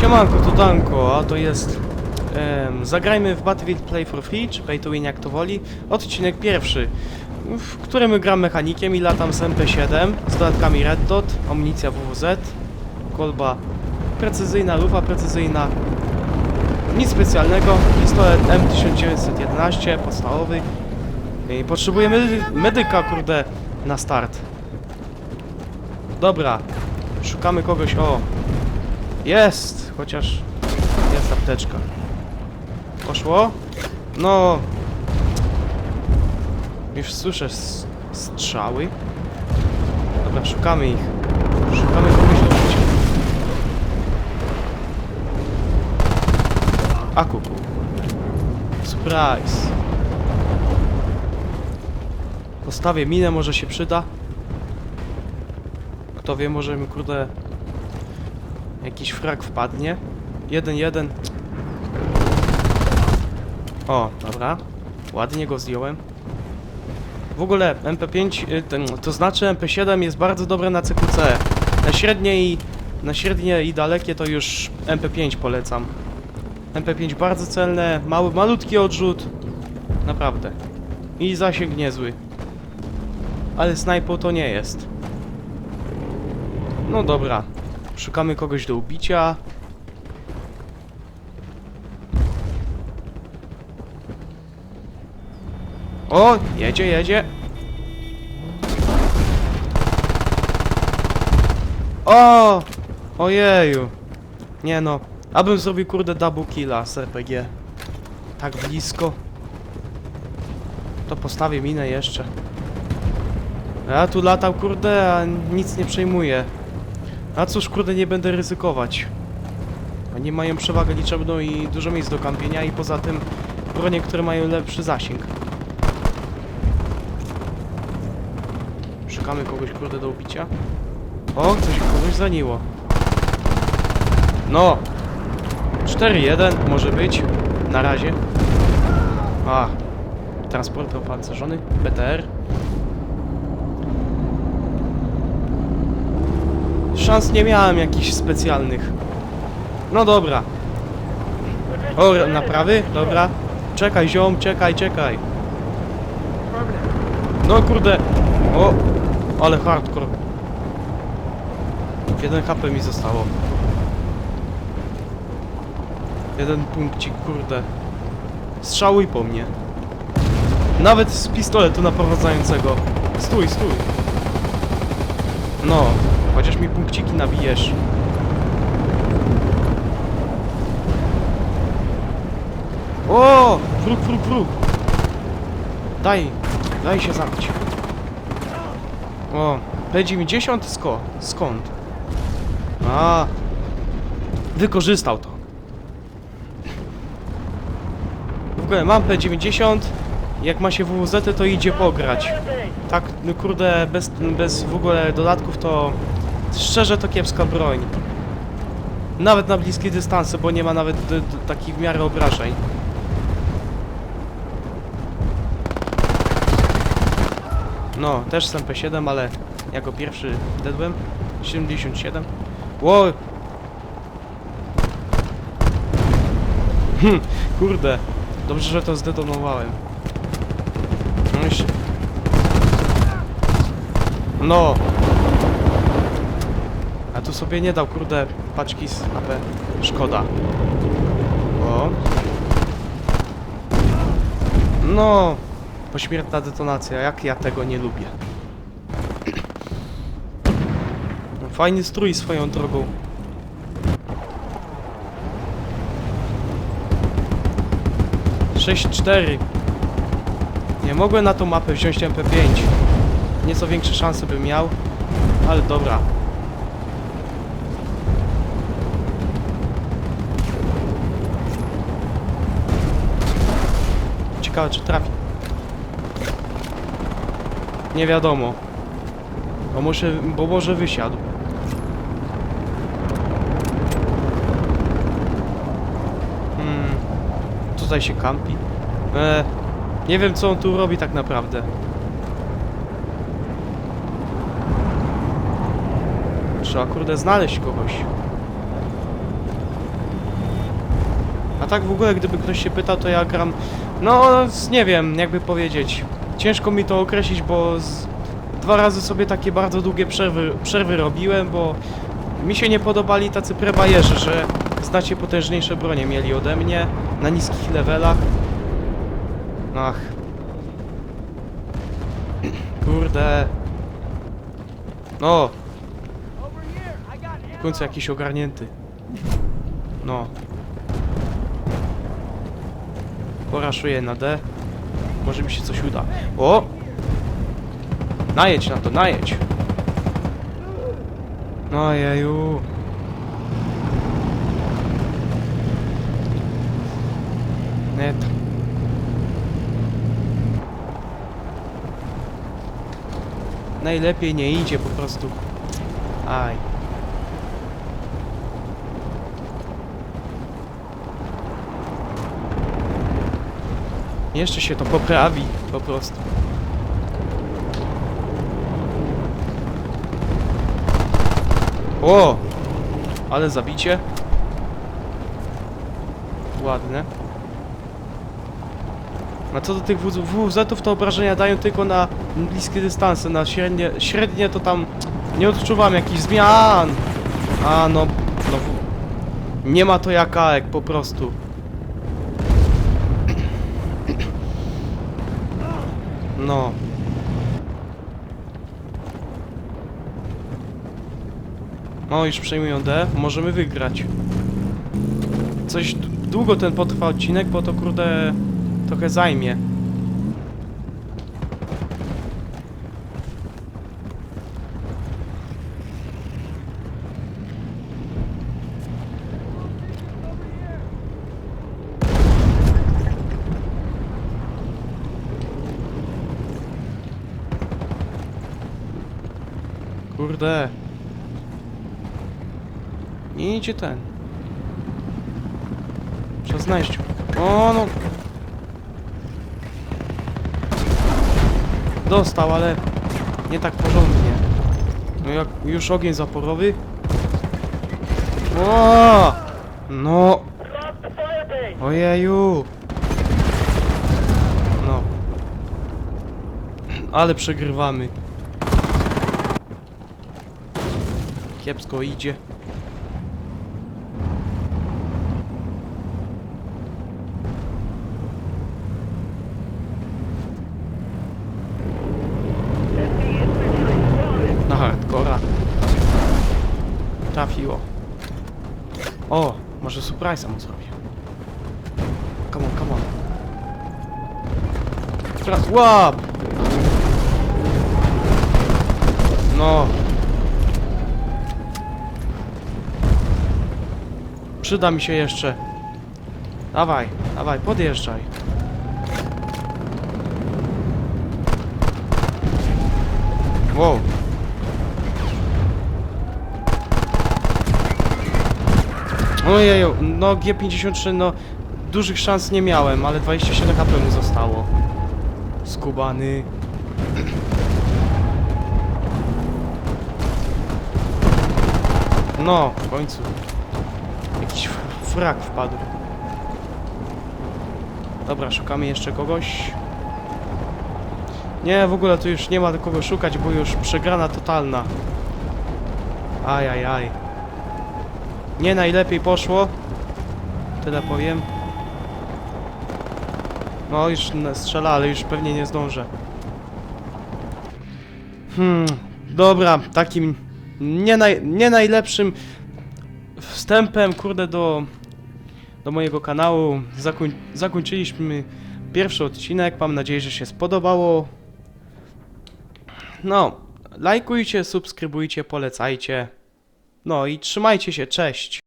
Siemanko, to Danko, a to jest... em, zagrajmy w Battlefield Play for Free, czy Pay to Win jak to woli. Odcinek pierwszy, w którym gram mechanikiem i latam z MP7 z dodatkami Red Dot, amunicja WWZ, kolba precyzyjna, lufa precyzyjna, nic specjalnego, pistolet M1911 podstawowy. I potrzebujemy medyka, kurde, na start. Dobra, szukamy kogoś, o, jest! Chociaż jest apteczka. Poszło? No. Już słyszę strzały. Dobra, szukamy ich. Szukamy kogoś do bicia. A kuku. Surprise. Postawię minę, może się przyda. Kto wie, może mi kurde Jakiś frag wpadnie. Jeden, jeden. O, dobra. Ładnie go zdjąłem. W ogóle MP5, y, ten, to znaczy MP7 jest bardzo dobre na CQC. Na średnie i na średnie i dalekie to już MP5 polecam. MP5 bardzo celne, mały, malutki odrzut. Naprawdę. I zasięg niezły. Ale snajpą to nie jest. No dobra. Szukamy kogoś do ubicia. O, jedzie, jedzie. O! Ojeju. Nie no. Abym zrobił kurde double killa z RPG. Tak blisko. To postawię minę jeszcze. Ja tu latał kurde, a nic nie przejmuję. A cóż, kurde, nie będę ryzykować. Oni mają przewagę liczebną i dużo miejsc do kampienia i poza tym bronie, które mają lepszy zasięg. Szukamy kogoś, kurde, do ubicia. O, coś kogoś zaniło. No! 4-1 może być. Na razie. A. Transport opancerzony. BTR. Szans nie miałem jakichś specjalnych. No dobra. O, naprawy? Dobra. Czekaj, ziom, czekaj, czekaj. No kurde. O, ale hardcore. Jeden HP mi zostało. Jeden punkcik, kurde. Strzałuj po mnie. Nawet z pistoletu naprowadzającego. Stój, stój. No, chociaż mi punkciki nabijesz. O! Wróg, wróg, wróg! Daj, daj się zabić. O, P90 sko skąd? A, wykorzystał to. W ogóle mam P90, jak ma się WWZ to idzie pograć. Tak, no kurde, bez, bez w ogóle dodatków to szczerze to kiepska broń. Nawet na bliskie dystanse, bo nie ma nawet takich w miarę obrażeń. No, też z MP7, ale jako pierwszy dedłem. 77. Ło! Hm, kurde. Dobrze, że to zdetonowałem. No. No! Tu sobie nie dał, kurde, paczki z AP. Szkoda. O. No! Pośmiertna detonacja, jak ja tego nie lubię. Fajny strój swoją drogą. Sześć cztery. Nie mogłem na tą mapę wziąć MP5. Nieco większe szanse bym miał, ale dobra. Ciekawe czy trafi. Nie wiadomo. Bo może, bo może wysiadł. Hmm. Tutaj się kampi. E, nie wiem co on tu robi tak naprawdę. Trzeba kurde znaleźć kogoś. Tak w ogóle, gdyby ktoś się pytał, to ja gram, no, nie wiem, jakby powiedzieć. Ciężko mi to określić, bo z, dwa razy sobie takie bardzo długie przerwy, przerwy robiłem, bo mi się nie podobali tacy prebajerzy, że znacie potężniejsze bronie mieli ode mnie na niskich levelach. Ach. Kurde. No, w końcu jakiś ogarnięty. No. Poraszuję na D. Może mi się coś uda. O! Najedź na to, najedź! No jeju. Net. Najlepiej nie idzie po prostu. Aj. Jeszcze się to poprawi, po prostu. O! Ale zabicie. Ładne. A co do tych WZ-ów, to obrażenia dają tylko na bliskie dystanse, na średnie, średnie to tam nie odczuwam jakichś zmian. A no, no nie ma to jak AEK po prostu. No. No, już przejmują D. Możemy wygrać. Coś długo ten potrwa odcinek, bo to kurde trochę zajmie. Kurde. Nie idzie ten. Trzeba znaleźć. O no. Dostał, ale nie tak porządnie. No jak już ogień zaporowy. O! No. Ojeju. No. Ale przegrywamy. Kiepsko idzie. Na hardcora. Trafiło. O, może surprise'a mu zrobię. Come on, come on. Teraz łap! No. Przyda mi się jeszcze. Dawaj, dawaj, podjeżdżaj. Wow. Ojeju, no G53, no dużych szans nie miałem, ale 27 HP mu zostało. Skubany. No, w końcu. Frak wpadł. Dobra, szukamy jeszcze kogoś. Nie, w ogóle tu już nie ma do kogo szukać, bo już przegrana totalna. Aj, aj, aj. Nie najlepiej poszło. Tyle powiem. No, już strzela, ale już pewnie nie zdążę. Hmm, dobra, takim nie, naj, nie najlepszym wstępem, kurde, do, do mojego kanału zakoń, zakończyliśmy pierwszy odcinek. Mam nadzieję, że się spodobało. No, lajkujcie, subskrybujcie, polecajcie. No i trzymajcie się, cześć!